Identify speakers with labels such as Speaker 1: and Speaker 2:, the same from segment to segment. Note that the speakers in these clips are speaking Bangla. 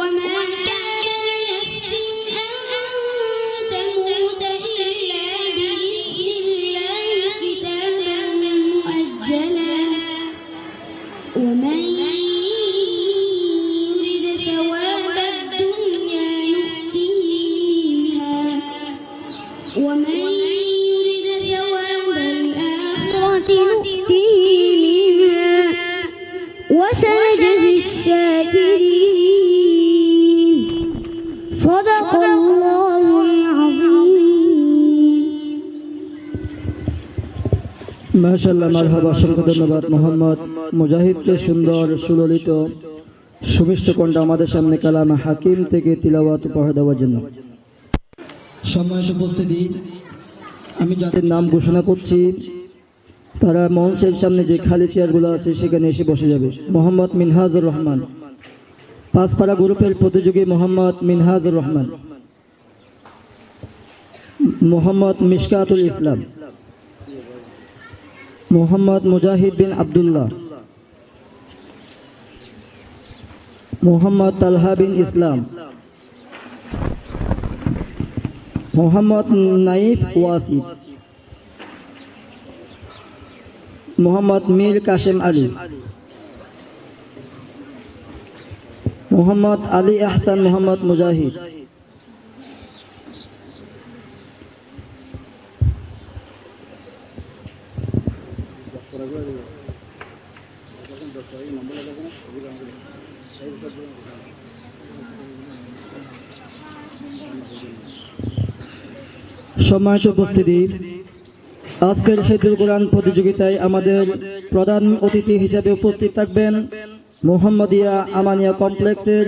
Speaker 1: woman.
Speaker 2: মাশাল্লাহ মারহাবা, অসংখ্য ধন্যবাদ। মোহাম্মদ মুজাহিদকে সুন্দর, সুললিত, সুমিষ্ট কণ্ঠ আমাদের সামনে কালাম হাকিম থেকে তিলাওয়াত উপহার দেওয়ার জন্য। সম্মানিত উপস্থিতি, আমি যাদের নাম ঘোষণা করছি, তারা মঞ্চের সামনে যে খালি চেয়ারগুলো আছে সেখানে এসে বসে যাবে। মোহাম্মদ মিনহাজুর রহমান। পাঁচপাড়া গ্রুপের প্রতিযোগী মোহাম্মদ মিনহাজুর রহমান। মোহাম্মদ মিশকাতুল ইসলাম। মোহাম্মদ মুজাহিদ বিন আব্দুল্লাহ। মোহাম্মদ তালহা বিন ইসলাম। মোহাম্মদ নাইফ ওয়াসিদ মোহাম্মদ মীর কাশেম আলী। মোহাম্মদ আলী আহসান মোহাম্মদ মুজাহিদ। সম্মানিত উপস্থিতি, আজকের হেদুল কোরআন প্রতিযোগিতায় আমাদের প্রধান অতিথি হিসেবে উপস্থিত থাকবেন মোহাম্মদিয়া আমানিয়া কমপ্লেক্সের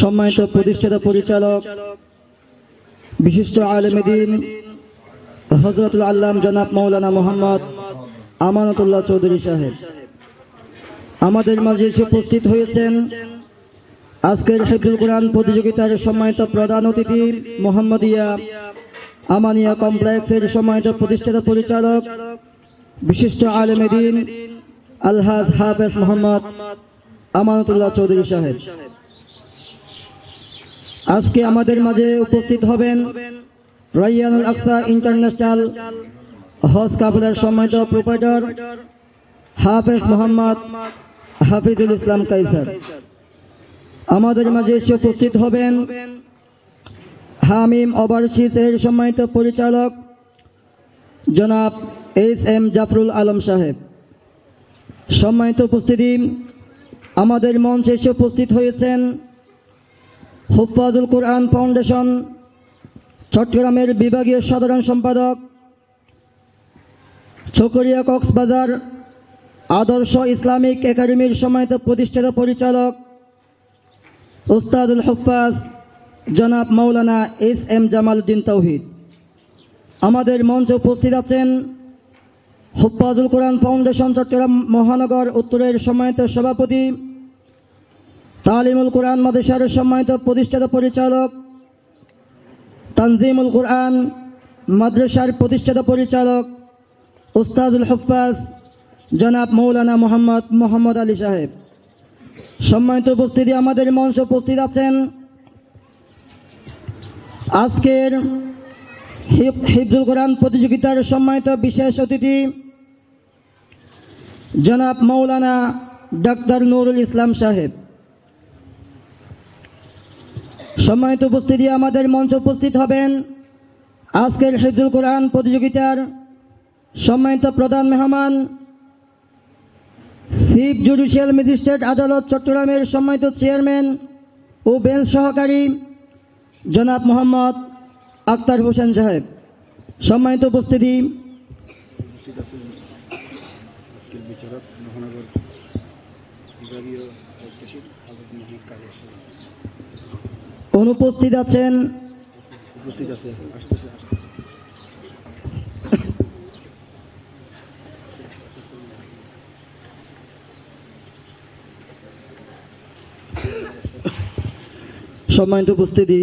Speaker 2: সম্মানিত প্রতিষ্ঠাতা পরিচালক, বিশিষ্ট আলমেদিন হজরতুল আল্লাম জনাব মৌলানা মোহাম্মদ আমানতুল্লাহ চৌধুরী সাহেব। আমাদের মাঝে এসে উপস্থিত হয়েছেন আজকের হেফজুল কোরআন প্রতিযোগিতার সম্মানিত প্রধান অতিথি মোহাম্মদিয়া আমানিয়া কমপ্লেক্সের সম্মানিত প্রতিষ্ঠাতা পরিচালক বিশিষ্ট আলমেদিন আলহাজ হাফেজ মোহাম্মদ আমানতুল্লাহ চৌধুরী সাহেব। আজকে আমাদের মাঝে উপস্থিত হবেন রাইয়ানুল আকসা ইন্টারন্যাশনাল হজ কাফেলার সম্মানিত প্রোপাইটার হাফেজ মোহাম্মদ হাফিজুল ইসলাম কাইসার। আমাদের মাঝে এসে উপস্থিত হবেন হামিম ওভারসিজ এর সম্মানিত পরিচালক জনাব এস এম জাফরুল আলম সাহেব। সম্মানিত উপস্থিতি, আমাদের মঞ্চে এসে উপস্থিত হয়েছেন হুফাজুল কোরআন ফাউন্ডেশন চট্টগ্রামের বিভাগীয় সাধারণ সম্পাদক, চকরিয়া কক্সবাজার আদর্শ ইসলামিক একাডেমির সম্মানিত প্রতিষ্ঠাতা পরিচালক, উস্তাদুল হফাজ জনাব মৌলানা এস এম জামাল উদ্দিন তৌহিদ আমাদের মঞ্চে উপস্থিত আছেন হুফাজুল কোরআন ফাউন্ডেশন, চট্টগ্রাম মহানগর উত্তরের সম্মানিত সভাপতি, তালিমুল কোরআন মাদেশার সম্মানিত প্রতিষ্ঠাতা পরিচালক, তানজিমুল কোরআন মাদ্রাসার প্রতিষ্ঠাতা পরিচালক, উস্তাজুল হফাজ, জনাব মৌলানা মোহাম্মদ মোহাম্মদ আলী সাহেব। সম্মানিত উপস্থিতি, আমাদের মঞ্চে উপস্থিত আছেন আজকের হিফ- হিফজুল কোরআন প্রতিযোগিতার সম্মানিত বিশেষ অতিথি জনাব মৌলানা ডাক্তার নুরুল ইসলাম সাহেব। সম্মানিত উপস্থিতি, আমাদের মঞ্চ উপস্থিত হবেন আজকের হিফজুল কোরআন প্রতিযোগিতার সম্মানিত প্রধান মেহমান, চিফ জুডিশিয়াল ম্যাজিস্ট্রেট আদালত চট্টগ্রামের সম্মানিত চেয়ারম্যান ও বেঞ্চ সহকারী জনাব মোহাম্মদ আক্তার হোসেন সাহেব সম্মানিত উপস্থিতি। অনুপস্থিত আছেন সম্মানিত উপস্থিতি।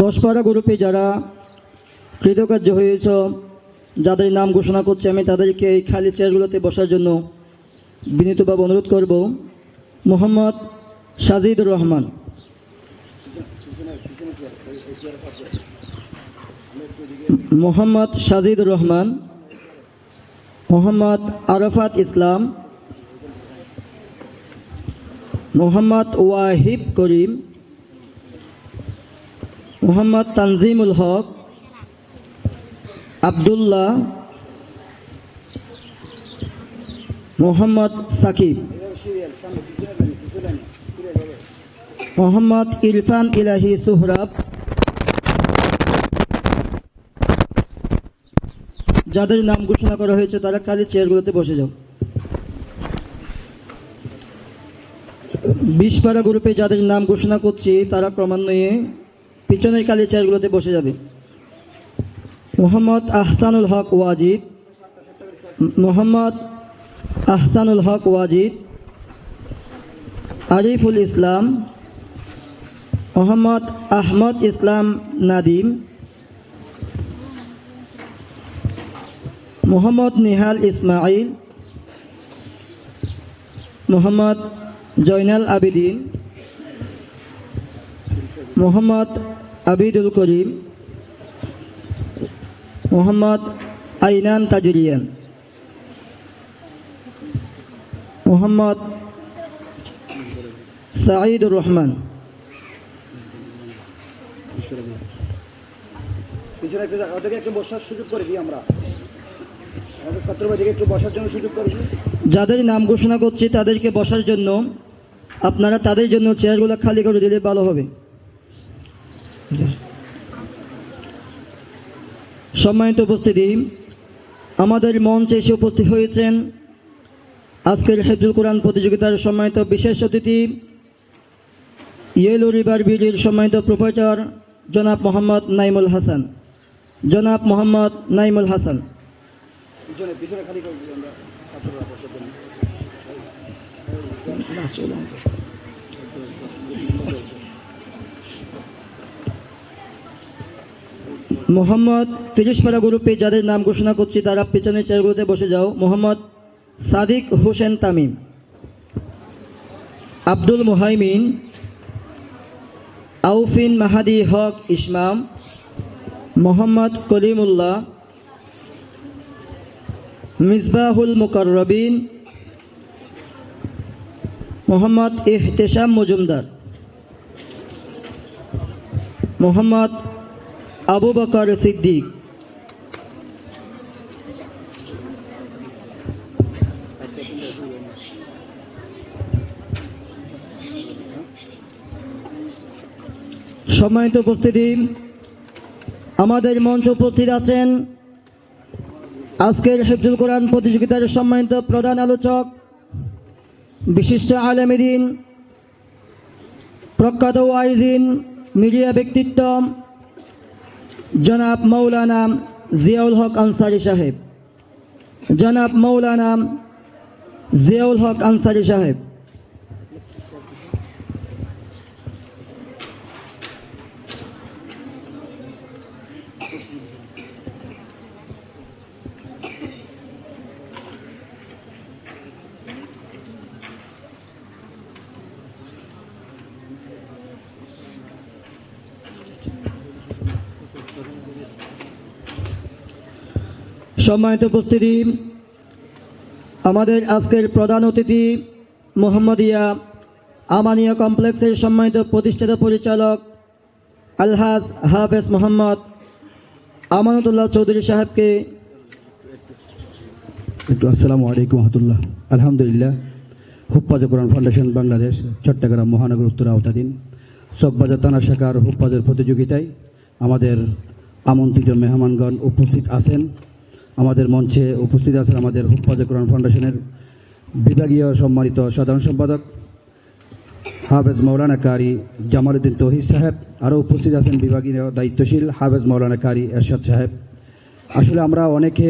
Speaker 2: দশপাড়া গ্রুপে যারা কৃতকার্য হয়েছ, যাদের নাম ঘোষণা করছে আমি তাদেরকে এই খালি চেয়ারগুলোতে বসার জন্য বিনীতভাবে অনুরোধ করব। মোহাম্মদ সাজিদুর রহমান। মোহাম্মদ সাজিদুর রহমান। মোহাম্মদ আরফাত ইসলাম। মোহাম্মদ ওয়াহিব করিম, মোহাম্মদ তানজিমুল হক, আবদুল্লাহ মোহাম্মদ সাকিব, মোহাম্মদ ইরফান ইলাহি সুহরাব, যাদের নাম ঘোষণা করা হয়েছে তারা কালি চেয়ারগুলোতে বসে যাও। বিশপাড়া গ্রুপে যাদের নাম ঘোষণা করছি, তারা ক্রমান্বয়ে পিছনের কালি চেয়ারগুলোতে বসে যাবে। মোহাম্মদ আহসানুল হক ওয়াজিদ, মোহাম্মদ আহসানুল হক ওয়াজিদ, আরিফুল ইসলাম, মোহাম্মদ আহমদ ইসলাম নাদিম, মোহাম্মদ নিহাল ইসমাইল, মোহাম্মদ জয়নাল আবিদিন মোহাম্মদ আবিদুল করিম মোহাম্মদ আইনান তাজরিয়ান মোহাম্মদ সাঈদুর রহমান।
Speaker 3: পিছনে একটু জায়গা- ওদেরকে একটু বসার সুযোগ করে দিই আমরা। আমাদের ছাত্রবাদীকে একটু বসার জন্য সুযোগ করে
Speaker 2: যাদের নাম ঘোষণা করছি তাদেরকে বসার জন্য আপনারা তাদের জন্য চেয়ারগুলো খালি করে দিলে ভালো হবে। সম্মানিত উপস্থিতি, আমাদের মঞ্চে এসে উপস্থিত হয়েছেন আজকের হেফজুল কোরআন প্রতিযোগিতার সম্মানিত বিশেষ অতিথি, ইয়েলো রিভার বিডির সম্মানিত প্রোফেসর, জনাব মোহাম্মদ নাইমুল হাসান। জনাব মোহাম্মদ নাইমুল হাসান
Speaker 3: পিছনে পিছনে খালি করে দিই আমরা ছাত্ররা বসার জন্য
Speaker 2: মোহাম্মদ তিরিশপাড়া গ্রুপে যাদের নাম ঘোষণা করছি, তারা পেছনের চেয়ারগুলোতে বসে যাও। মোহাম্মদ সাদিক হোসেন তামিম, আব্দুল মুহাইমিন, আউফিন মাহাদি হক ইসমাম, মোহাম্মদ কলিমুল্লাহ, মিসবাহুল মুকররবিন মোহাম্মদ ইহতেশাম মজুমদার, মোহাম্মদ আবু বকর সিদ্দিক, সম্মানিত উপস্থিতি, আমাদের মঞ্চ উপস্থিত আছেন আজকের হেফজুল কোরআন প্রতিযোগিতার সম্মানিত প্রধান আলোচক বিশিষ্ট আলমেদিন, প্রখ্যাত ওয়াইজিন, মিডিয়া ব্যক্তিত্ব, জনাব মৌলানা জিয়াউল হক আনসারি সাহেব। জনাব মৌলানা জিয়াউল হক আনসারি সাহেব। সম্মানিত উপস্থিতি, আমাদের আজকের প্রধান অতিথি মোহাম্মদিয়া আমানিয়া কমপ্লেক্সের সম্মানিত প্রতিষ্ঠাতা পরিচালক আলহাজ হাফেজ মোহাম্মদ আমানতুল্লাহ চৌধুরী সাহেবকে।
Speaker 3: আসসালামু আলাইকুম রহমতুল্লাহ। আলহামদুলিল্লাহ। হুপ্পাজা কোরআন ফাউন্ডেশন বাংলাদেশ, চট্টগ্রাম মহানগর উত্তর আওতাধীন। চকবাজার থানা শাখার হুপ্পাজের প্রতিযোগিতায় আমাদের আমন্ত্রিত মেহমানগণ উপস্থিত আছেন। আমাদের মঞ্চে উপস্থিত আছেন আমাদের হুপ্পাজা কোরআন ফাউন্ডেশনের বিভাগীয় সম্মানিত সাধারণ সম্পাদক হাফেজ মৌলানা কারি জামালউদ্দিন তহিদ সাহেব। আরও উপস্থিত আছেন বিভাগীয় দায়িত্বশীল হাফেজ মৌলানা কারি এরশাদ সাহেব। আসলে আমরা অনেকে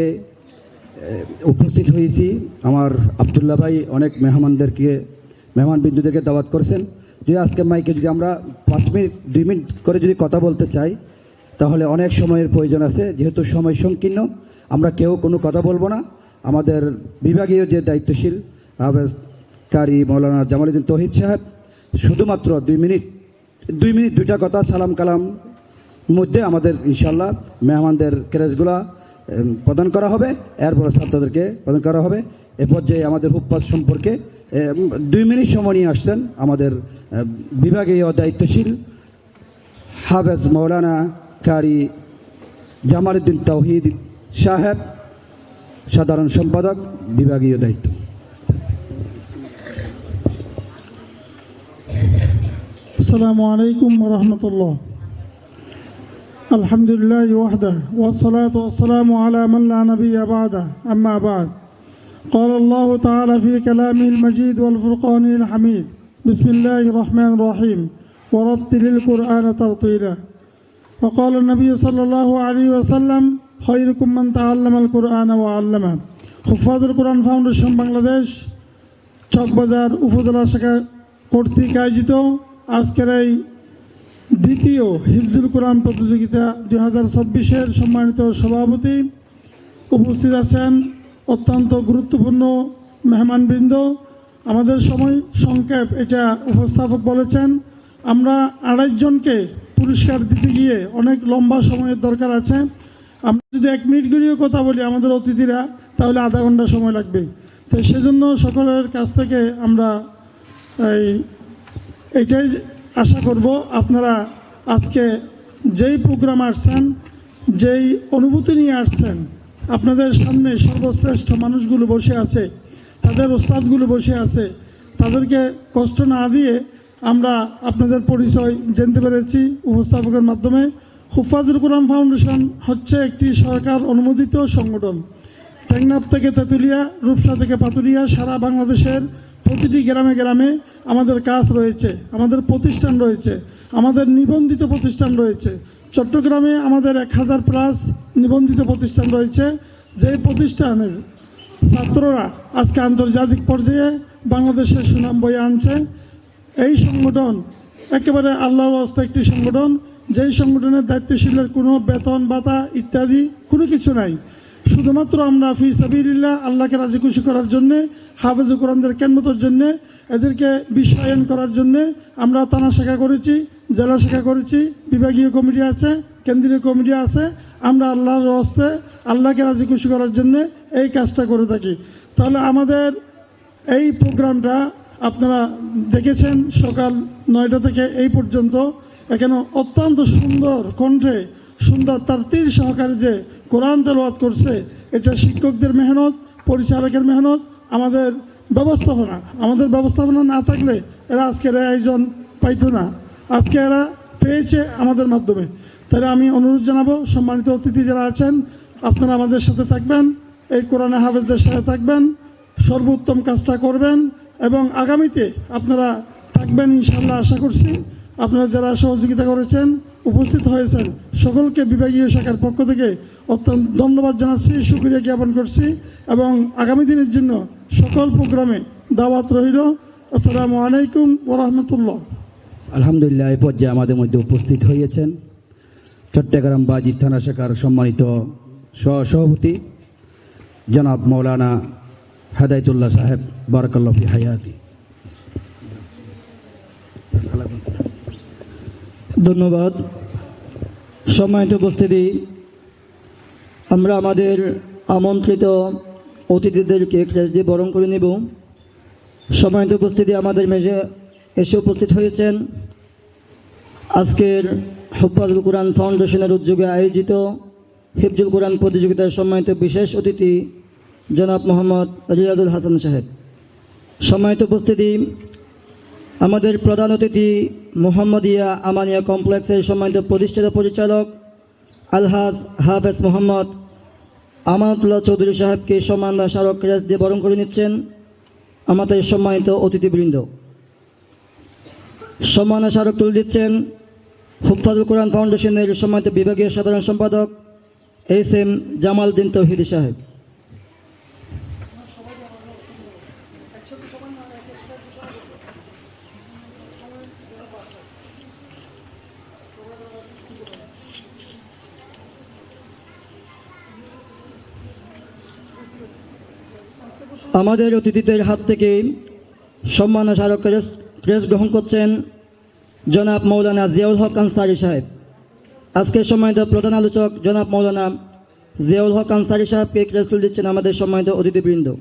Speaker 3: উপস্থিত হয়েছি। আমার আবদুল্লাহ ভাই অনেক মেহমানদেরকে, মেহমান বিন্দুদেরকে দাওয়াত করছেন। যদি আজকে মাইকে যদি আমরা পাঁচ মিনিট, দুই মিনিট করে যদি কথা বলতে চাই, তাহলে অনেক সময়ের প্রয়োজন আছে। যেহেতু সময় সংকীর্ণ, আমরা কেউ কোনো কথা বলব না। আমাদের বিভাগীয় যে দায়িত্বশীল হাফেজ কারি মৌলানা জামালউদ্দিন তহিদ সাহেব, শুধুমাত্র দুই মিনিট দুই মিনিট দুইটা কথা সালাম কালাম মধ্যে আমাদের ইনশাল্লাহ মেহমানদের ক্রেজগুলা প্রদান করা হবে। এরপরে ছাত্রদেরকে প্রদান করা হবে। এ পর্যায়ে আমাদের হুপ্পাস সম্পর্কে দুই মিনিট সময় নিয়ে আসছেন আমাদের বিভাগীয় দায়িত্বশীল হাফেজ মৌলানা কারি জামালউদ্দিন তৌহিদ সাহেব, সাধারণ সম্পাদক, বিভাগীয় দায়িত্ব।
Speaker 4: আসসালামু আলাইকুম রহমতুল্লাহ। الحمد لله وحده والصلاة والسلام على من لا نبي بعده أما بعد قال الله تعالى في كلامه المجيد والفرقان الحميد بسم الله الرحمن الرحيم ورتل القرآن ترتيلا وقال النبي صلى الله عليه وسلم خيركم من تعلم القرآن وعلمه حفاظ القرآن ফাউন্ডেশন বাংলাদেশ চকবাজার উপজেলা শাখা কর্তৃক আয়োজিত আজকের এই দ্বিতীয় হিফজুল কোরআন প্রতিযোগিতা দুই হাজার চব্বিশের সম্মানিত সভাপতি উপস্থিত আছেন অত্যন্ত গুরুত্বপূর্ণ মেহমানবৃন্দ। আমাদের সময় সংক্ষেপ এটা উপস্থাপক বলেছেন। আমরা আড়াইজনকে পুরস্কার দিতে গিয়ে অনেক লম্বা সময়ের দরকার আছে। আমরা যদি এক মিনিট করেও কথা বলি আমাদের অতিথিরা, তাহলে আধা ঘণ্টা সময় লাগবে। তো সেজন্য সকলের কাছ থেকে আমরা এই এটাই আশা করব আপনারা আজকে যেই প্রোগ্রাম আসছেন, যেই অনুভূতি নিয়ে আসছেন, আপনাদের সামনে সর্বশ্রেষ্ঠ মানুষগুলো বসে আছে, তাদের ওস্তাদগুলো বসে আছে, তাদেরকে কষ্ট না দিয়ে আমরা আপনাদের পরিচয় জানতে পেরেছি উপস্থাপকের মাধ্যমে। হুফাজুল কোরআন ফাউন্ডেশন হচ্ছে একটি সরকার অনুমোদিত সংগঠন। টেকনাফ থেকে তেঁতুলিয়া, রূপসা থেকে পাতুরিয়া সারা বাংলাদেশের প্রতিটি গ্রামে গ্রামে আমাদের কাজ রয়েছে, আমাদের প্রতিষ্ঠান রয়েছে, আমাদের নিবন্ধিত প্রতিষ্ঠান রয়েছে। চট্টগ্রামে আমাদের এক হাজার প্লাস নিবন্ধিত প্রতিষ্ঠান রয়েছে। যে প্রতিষ্ঠানের ছাত্ররা আজকে আন্তর্জাতিক পর্যায়ে বাংলাদেশের সুনাম বয়ে আনছে, এই সংগঠন একেবারে আল্লাহ অবস্থা একটি সংগঠন। যেই সংগঠনের দায়িত্বশীলের কোনো বেতন ভাতা ইত্যাদি কোনো কিছু নাই। শুধুমাত্র আমরা ফি সাবিরিল্লাহ আল্লাহকে রাজি খুশি করার জন্যে, হাফেজ কোরআনদের কেন্মতর জন্যে, এদেরকে বিশ্বায়ন করার জন্যে আমরা থানা শাখা করেছি, জেলা শাখা করেছি, বিভাগীয় কমিটি আছে, কেন্দ্রীয় কমিটি আছে, আমরা আল্লাহর হস্তে আল্লাহকে রাজি খুশি করার জন্যে এই কাজটা করে থাকি। তাহলে আমাদের এই প্রোগ্রামটা আপনারা দেখেছেন সকাল নয়টা থেকে এই পর্যন্ত, এখানে অত্যন্ত সুন্দর কণ্ঠে সুন্দর তার তীর সহকারে যে কোরআন তেলওয়াত করছে, এটা শিক্ষকদের মেহনত পরিচালকের মেহনত, আমাদের ব্যবস্থাপনা। আমাদের ব্যবস্থাপনা না থাকলে এরা আজকের আয়োজন পাইতো না। আজকে এরা পেয়েছে আমাদের মাধ্যমে। তাহলে আমি অনুরোধ জানাব, সম্মানিত অতিথি যারা আছেন, আপনারা আমাদের সাথে থাকবেন, এই কোরআনে হাফেজদের সাথে থাকবেন, সর্বোত্তম কাজটা করবেন, এবং আগামীতে আপনারা থাকবেন ইনশাল্লাহ আশা করছি আপনারা যারা সহযোগিতা করেছেন, উপস্থিত হয়েছেন, সকলকে বিভাগীয় শাখার পক্ষ থেকে অত্যন্ত ধন্যবাদ জানাচ্ছি সুক্রিয়া জ্ঞাপন করছি এবং আগামী দিনের জন্য সকল প্রোগ্রামে দাওয়াত রহিল আসসালামু আলাইকুম ওরহমতুল্লাহ
Speaker 3: আলহামদুলিল্লাহ এই পর্যায়ে আমাদের মধ্যে উপস্থিত হয়েছেন চট্টগ্রাম বাজি থানা শাখার সম্মানিত সহ সভাপতি জনাব মৌলানা হেদায়তুল্লাহ সাহেব বারাকাল্লাফি হায়াতি।
Speaker 2: ধন্যবাদ। সম্মানিত উপস্থিতি আমরা আমাদের আমন্ত্রিত অতিথিদেরকে ক্রেস দিয়ে বরণ করে নেব। সম্মানিত উপস্থিতি আমাদের মেঝে এসে উপস্থিত হয়েছেন। আজকের হফাজুল কোরআন ফাউন্ডেশনের উদ্যোগে আয়োজিত হিফজুল কোরআন প্রতিযোগিতার সম্মানিত বিশেষ অতিথি জনাব মোহাম্মদ রিয়াজুল হাসান সাহেব। সম্মানিত উপস্থিতি, আমাদের প্রধান অতিথি মোহাম্মদিয়া আমানিয়া কমপ্লেক্সের সম্মানিত প্রতিষ্ঠিত পরিচালক আলহাজ হাফেজ মোহাম্মদ আমানুল্লাহ চৌধুরী সাহেবকে সম্মান স্মারক ক্রেস দিয়ে বরণ করে নিচ্ছেন আমাদের সম্মানিত অতিথিবৃন্দ। সম্মান স্মারক তুলে দিচ্ছেন হুফাজুল কোরআন ফাউন্ডেশনের সম্মানিত বিভাগীয় সাধারণ সম্পাদক এস এম জামাল উদ্দিন তৌহিদি সাহেব। আমাদের অতিথিদের হাত থেকে সম্মান স্মারক ক্রেস ক্রেস গ্রহণ করছেন জনাব মৌলানা জিয়াউল হক আনসারি সাহেব। আজকের সম্মানিত প্রধান আলোচক জনাব মৌলানা জিয়াউল হক আনসারি সাহেবকে ক্রেস তুলে দিচ্ছেন আমাদের সম্মানিত অতিথিবৃন্দ।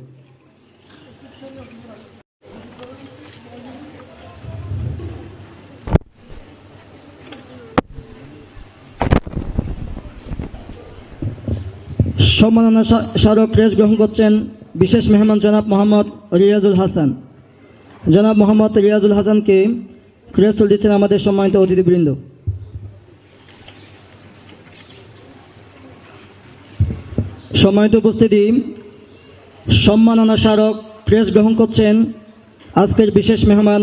Speaker 2: সম্মাননা স্মা- স্মারক ক্রেস গ্রহণ করছেন বিশেষ মেহমান জনাব মোহাম্মদ রিয়াজুল হাসান। জনাব মোহাম্মদ রিয়াজুল হাসানকে ক্রেস তুলে দিচ্ছেন আমাদের সম্মানিত অতিথিবৃন্দ। সম্মানিত উপস্থিতি, সম্মাননা স্মারক ক্রেস গ্রহণ করছেন আজকের বিশেষ মেহমান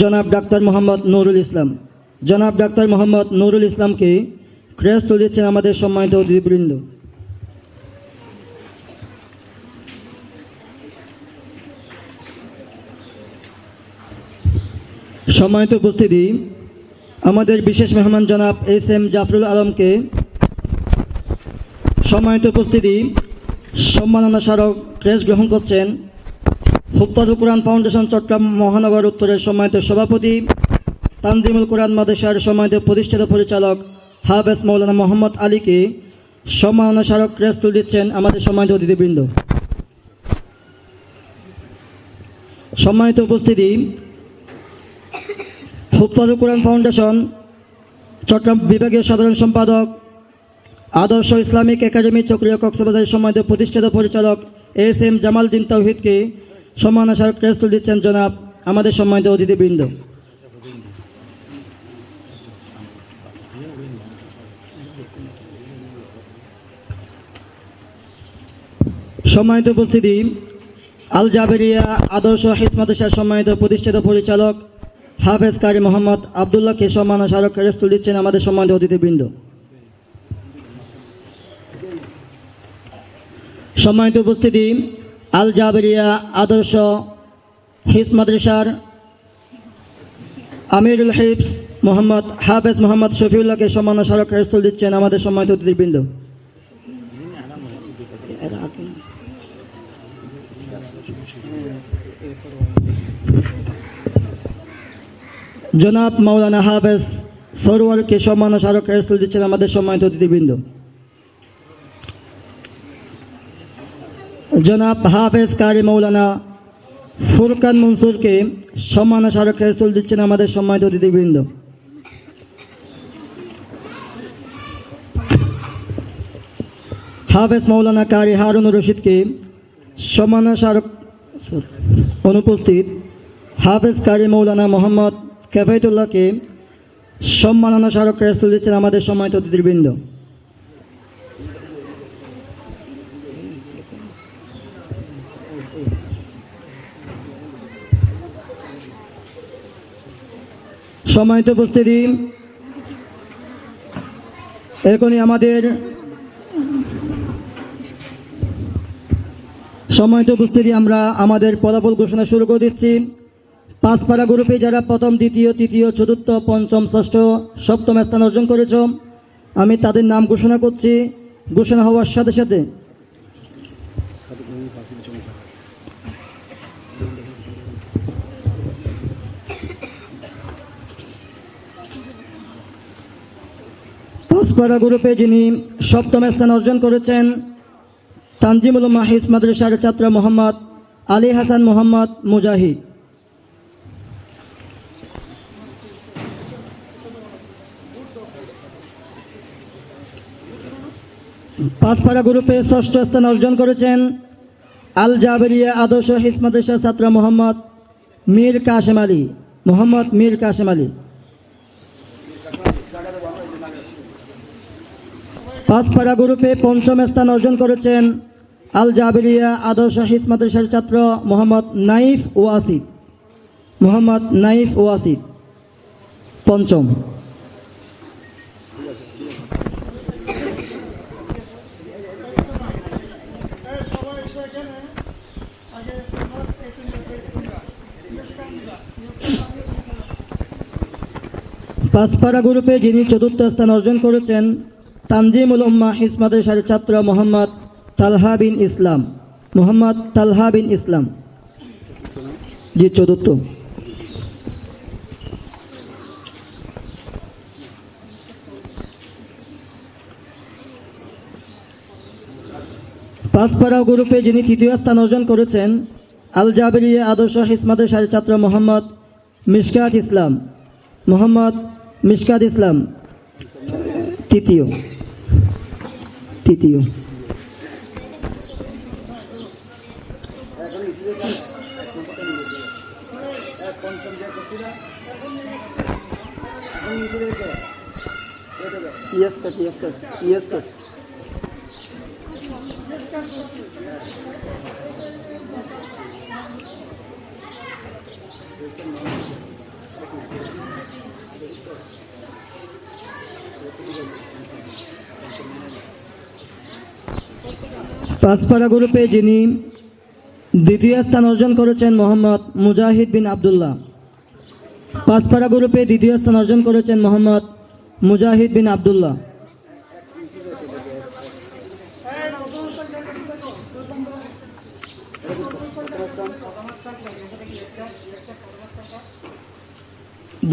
Speaker 2: জনাব ডাক্তার মোহাম্মদ নুরুল ইসলাম। জনাব ডাক্তার মোহাম্মদ নুরুল ইসলামকে ক্রেস তুলে আমাদের সম্মানিত অতিথিবৃন্দ। সম্মানিত উপস্থিতি, আমাদের বিশেষ মেহমান জনাব এস এম জাফরুল আলমকে সম্মানিত উপস্থিতি, সম্মাননা স্মারক ক্রেস গ্রহণ করছেন হুফাজুল কোরআন ফাউন্ডেশন, চট্টগ্রাম মহানগর উত্তরের সম্মানিত সভাপতি, তানজিমুল কোরআন মাদেশার সম্মানিত প্রতিষ্ঠাতা পরিচালক হাফেজ মৌলানা মোহাম্মদ আলীকে সম্মাননা স্মারক ক্রেস তুলে দিচ্ছেন আমাদের সম্মানিত অতিথিবৃন্দ। সম্মানিত উপস্থিতি হুফাজুল কোরআন ফাউন্ডেশন, চট্টগ্রাম বিভাগীয় সাধারণ সম্পাদক, আদর্শ ইসলামিক একাডেমি চক্রীয় কক্সবাজারের সম্মানিত প্রতিষ্ঠাতা পরিচালক এস এম জামালদ্দিন তৌহিদকে সম্মান আসার ক্রেস তুলে দিচ্ছেন জনাব আমাদের সম্মানিত অতিথিবৃন্দ। সম্মানিত উপস্থিতি, আল জাবেরিয়া আদর্শ হিসমাদেশার সম্মানিত প্রতিষ্ঠাতা পরিচালক হাফেজ কারি মোহাম্মদ আবদুল্লাহকে সম্মান ও স্মারক ক্রেস দিচ্ছেন আমাদের সম্মানিত অতিথিবৃন্দ। সম্মানিত উপস্থিতি, আল জাবেরিয়া আদর্শ হিফ মাদ্রাসার আমিরুল হিফস মোহাম্মদ হাফেজ মোহাম্মদ শফিউল্লাহকে সম্মান স্মারক ক্রেস্তল দিচ্ছেন আমাদের সম্মানিত অতিথিবৃন্দ। জনাব মাওলানা হাফেজ সরোয়ারকে সম্মান স্মারক ক্রেস্তল দিচ্ছেন আমাদের সম্মানিত অতিথিবৃন্দ। জনাব হাফেজ কারি মৌলানা ফুরকান মনসুরকে সম্মান স্মারক ক্রেস্তল দিচ্ছেন আমাদের সম্মানিত অতিথিবৃন্দ। হাফেজ মৌলানা কারি হারুন রশিদকে সম্মান স্মারক অনুপস্থিত। হাফেজ কারি মৌলানা মোহাম্মদ কেফাইতুল্লাহকে সম্মাননা স্মারক ক্রেস্তল দিচ্ছেন আমাদের সম্মানিত অতিথিবৃন্দ। সম্মানিত উপস্থিতি, এখনই আমাদের সম্মানিত উপস্থিতি আমরা আমাদের ফলাফল ঘোষণা শুরু করে দিচ্ছি। পাঁচপাড়া গ্রুপে যারা প্রথম, দ্বিতীয়, তৃতীয়, চতুর্থ, পঞ্চম, ষষ্ঠ, সপ্তম স্থান অর্জন করেছ, আমি তাদের নাম ঘোষণা করছি। ঘোষণা হওয়ার সাথে সাথে পাঁচপাড়া গ্রুপে যিনি সপ্তম স্থান অর্জন করেছেন, তানজিমুল মাহিস মাদ্রাসার ছাত্র মোহাম্মদ আলী হাসান মোহাম্মদ মুজাহিদ। পাঁচপাড়া গ্রুপে ষষ্ঠ স্থান অর্জন করেছেন আল জাবেরিয়া আদর্শ হিস মাদ্রাসার ছাত্র মোহাম্মদ মীর কাশেম আলী, মোহাম্মদ মীর কাশেম আলী। পাঁচপাড়া গ্রুপে পঞ্চম স্থান অর্জন করেছেন আল জাবেরিয়া আদর্শ হিস মাদ্রাসার ছাত্র মোহাম্মদ নাইফ ওয়াসিদ, মোহাম্মদ নাইফ ওয়াসিদ, পঞ্চম। পাঁচপাড়া গ্রুপে যিনি চতুর্থ স্থান অর্জন করেছেন, তানজিমুল উম্মা হিস মাদ্রাসার ছাত্র মোহাম্মদ তালহা বিন ইসলাম। মোহাম্মদ তালহা বিন ইসলাম। জি, চতুর্থ। পাঁচপাড়া গ্রুপে যিনি তৃতীয় স্থান অর্জন করেছেন, আল জাবেরিয়া আদর্শ হিসমাদের সারি ছাত্র মোহাম্মদ মিশকাত ইসলাম। মোহাম্মদ মিশকাত ইসলাম তৃতীয় তৃতীয় yes cut yes cut yes cut Panchpara গ্রুপে যিনি দ্বিতীয় স্থান অর্জন করেছেন মোহাম্মদ মুজাহিদ বিন আবদুল্লাহ। পাঁচপাড়া গ্রুপে দ্বিতীয় স্থান অর্জন করেছেন মোহাম্মদ মুজাহিদ বিন আবদুল্লাহ।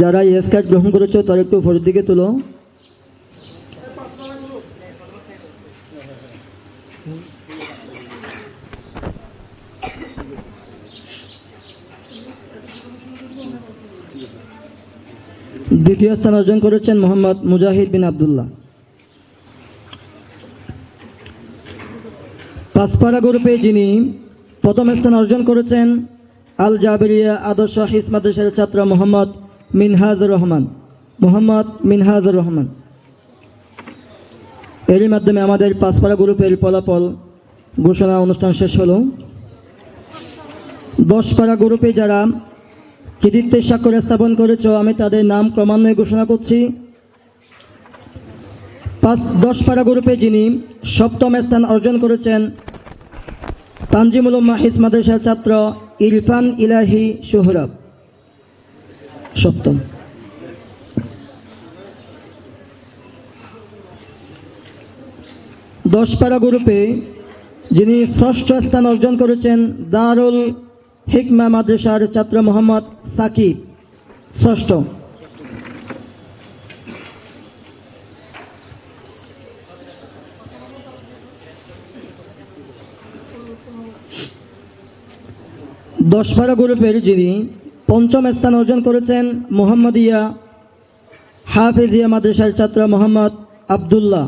Speaker 2: যারা এস কার্ড গ্রহণ করেছে, তারা একটু ফটোর দিকে তুলো। দ্বিতীয় স্থান অর্জন করেছেন মোহাম্মদ মুজাহিদ বিন আবদুল্লাহ। পাঁচপাড়া গ্রুপে যিনি প্রথম স্থান অর্জন করেছেন, আল জাবেরিয়া আদর্শ হিস মাদ্রাসার ছাত্র মোহাম্মদ মিনহাজুর রহমান। মোহাম্মদ মিনহাজুর রহমান। এরই মাধ্যমে আমাদের পাঁচপাড়া গ্রুপের ফলাফল ঘোষণা অনুষ্ঠান শেষ হলো। দশপাড়া গ্রুপে যারা কৃতিত্বের স্বাক্ষর স্থাপন করেছ, আমি তাদের নাম ক্রমান্বয়ে ঘোষণা করছি। পাঁচ, দশ পাড়া গ্রুপে যিনি সপ্তম স্থান অর্জন করেছেন, তানজিমুল মাহিজ মাদ্রাসার ছাত্র ইরফান ইলাহি সোহরাব। সপ্তম। দশ পাড়া গ্রুপে যিনি ষষ্ঠ স্থান অর্জন করেছেন, দারুল হিকমা মাদ্রাসার ছাত্র মোহাম্মদ সাকিব, ষষ্ঠ। দশপাড়া গ্রুপের যিনি পঞ্চম স্থান অর্জন করেছেন মোহাম্মদিয়া হাফেজিয়া মাদ্রাসার ছাত্র মোহাম্মদ আবদুল্লাহ,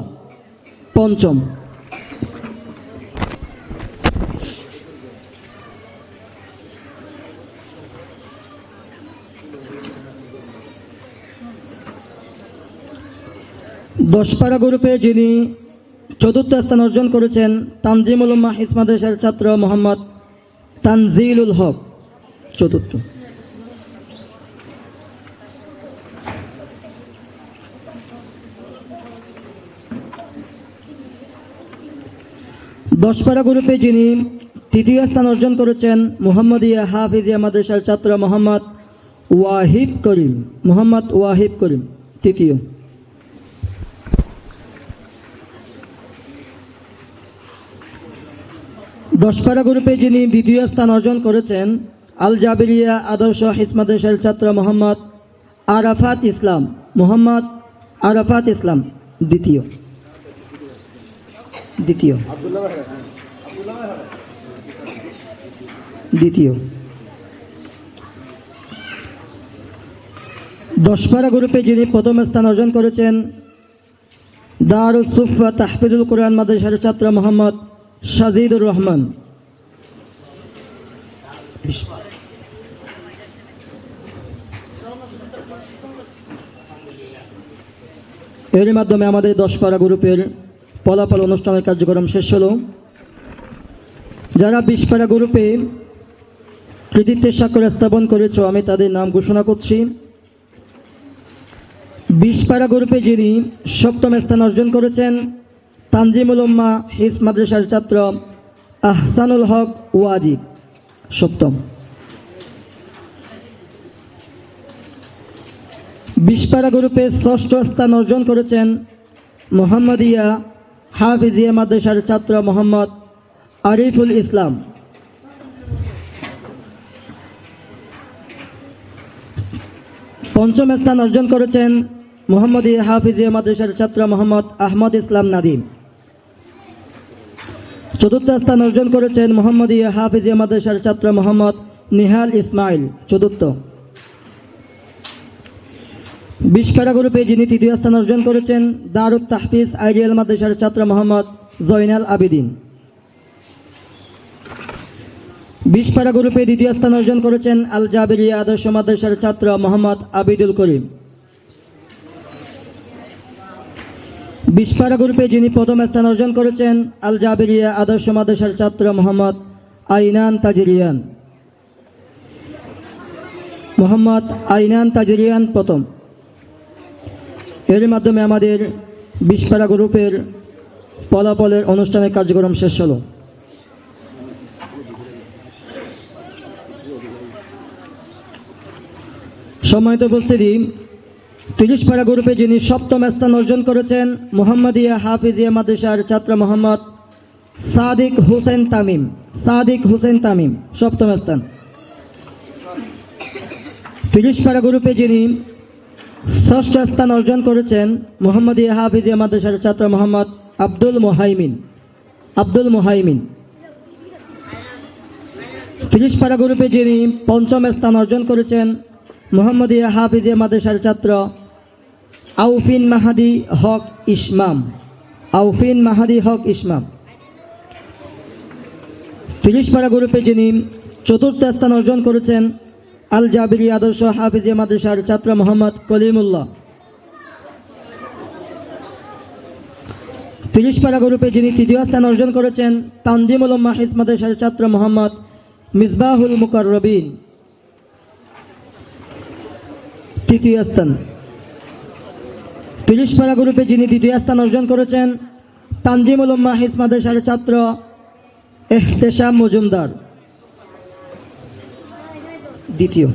Speaker 2: পঞ্চম। দশপাড়া গ্রুপে যিনি চতুর্থ স্থান অর্জন করেছেন, তানজিমুল উম্মাহ ইসমাদেশের ছাত্র মোহাম্মদ তানজিলুল হক, চতুর্থ। দশপাড়া গ্রুপে যিনি তৃতীয় স্থান অর্জন করেছেন, মোহাম্মদিয়া হাফিজিয়া মাদ্রাসার ছাত্র মোহাম্মদ ওয়াহিব করিম, মোহাম্মদ ওয়াহিব করিম, তৃতীয়। দশপাড়া গ্রুপে যিনি দ্বিতীয় স্থান অর্জন করেছেন আল জাবেরিয়া আদর্শ হিসমাদেশের ছাত্র মোহাম্মদ আরাফাত ইসলাম। মোহাম্মদ আরাফাত ইসলাম, দ্বিতীয়। দ্বিতীয়। দ্বিতীয়। দশপাড়া গ্রুপে যিনি প্রথম স্থান অর্জন করেছেন দারুল সুফা তাহফিজুল কোরআন মাদ্রাসার ছাত্র মোহাম্মদ সাজিদুর রহমান। এর মাধ্যমে আমাদের দশপাড়া গ্রুপের ফলাফল অনুষ্ঠানের কার্যক্রম শেষ হলো। যারা বিশপাড়া গ্রুপে কৃতিত্বের স্বাক্ষর স্থাপন করেছ, আমি তাদের নাম ঘোষণা করছি। বিশপাড়া গ্রুপে যিনি সপ্তম স্থান অর্জন করেছেন তানজিমুল উম্মা হিস মাদ্রাসার ছাত্র আহসানুল হক ওয়াজিদ, সপ্তম। বিশপাড়া গ্রুপে ষষ্ঠ স্থান অর্জন করেছেন মোহাম্মদিয়া হাফিজিয়া মাদ্রাসার ছাত্র মোহাম্মদ আরিফুল ইসলাম। পঞ্চম স্থান অর্জন করেছেন মোহাম্মদ হাফিজিয়া মাদ্রাসার ছাত্র মোহাম্মদ আহমদ ইসলাম নাদিম। চতুর্থ স্থান অর্জন করেছেন মোহাম্মদ হাফিজিয়া মাদ্রাসার ছাত্র মোহাম্মদ নিহাল ইসমাইল, চতুর্থ। বিশ প্যারা গ্রুপে যিনি তৃতীয় স্থান অর্জন করেছেন দারুত তাহফিজ আইডিয়াল মাদ্রাসার ছাত্র মোহাম্মদ জয়নাল আবিদিন। বিশ প্যারা গ্রুপে দ্বিতীয় স্থান অর্জন করেছেন আল জাবেরিয়া আদর্শ মাদ্রাসার ছাত্র মোহাম্মদ আবিদুল করিম। বিশ প্যারা গ্রুপে যিনি প্রথম স্থান অর্জন করেছেন, আল জাবেরিয়া আদর্শ মাদ্রাসার ছাত্র মোহাম্মদ আইনান তাজরিয়ান। মোহাম্মদ আইনান তাজরিয়ান প্রথম। এর মাধ্যমে আমাদের বিশপাড়া গ্রুপের ফলাফলের অনুষ্ঠানের কার্যক্রম শেষ হলো। সময়ত উপস্থিতি তিরিশ পাড়া গ্রুপে যিনি সপ্তম স্থান অর্জন করেছেন, মোহাম্মদিয়া হাফিজিয়া মাদ্রাসার ছাত্র মোহাম্মদ সাদিক হুসেন তামিম। সাদিক হুসেন তামিম, সপ্তম স্থান। তিরিশ পাড়া গ্রুপে যিনি ষষ্ঠ স্থান অর্জন করেছেন মোহাম্মদ হাফিজিয়া মাদ্রাসার ছাত্র মোহাম্মদ আব্দুল মোহাইমিন। আব্দুল মোহাইমিন। তিরিশ পাড়া গ্রুপে যিনি পঞ্চম স্থান অর্জন করেছেন মোহাম্মদ হাফিজিয়া মাদ্রাসার ছাত্র আউফিন মাহাদি হক ইসমাম। আউফিন মাহাদি হক ইসমাম। তিরিশ পাড়া গ্রুপে যিনি চতুর্থ স্থান অর্জন করেছেন আল জাবিরি আদর্শ হাফিজিয়া মাদ্রাসার ছাত্র মোহাম্মদ কলিমুল্লাহ। তিরিশ পাড়া গ্রুপে যিনি তৃতীয় স্থান অর্জন করেছেন, তানজিমুল মাহিজ মাদ্রাসার ছাত্র মোহাম্মদ মিসবাহুল মুকাররবিন। তৃতীয় স্থান। তিরিশ পাড়া গ্রুপে যিনি দ্বিতীয় স্থান অর্জন করেছেন তানজিমুল মাহিজ মাদ্রাসার ছাত্র এহতেশাম মজুমদার। দ্বিতীয়।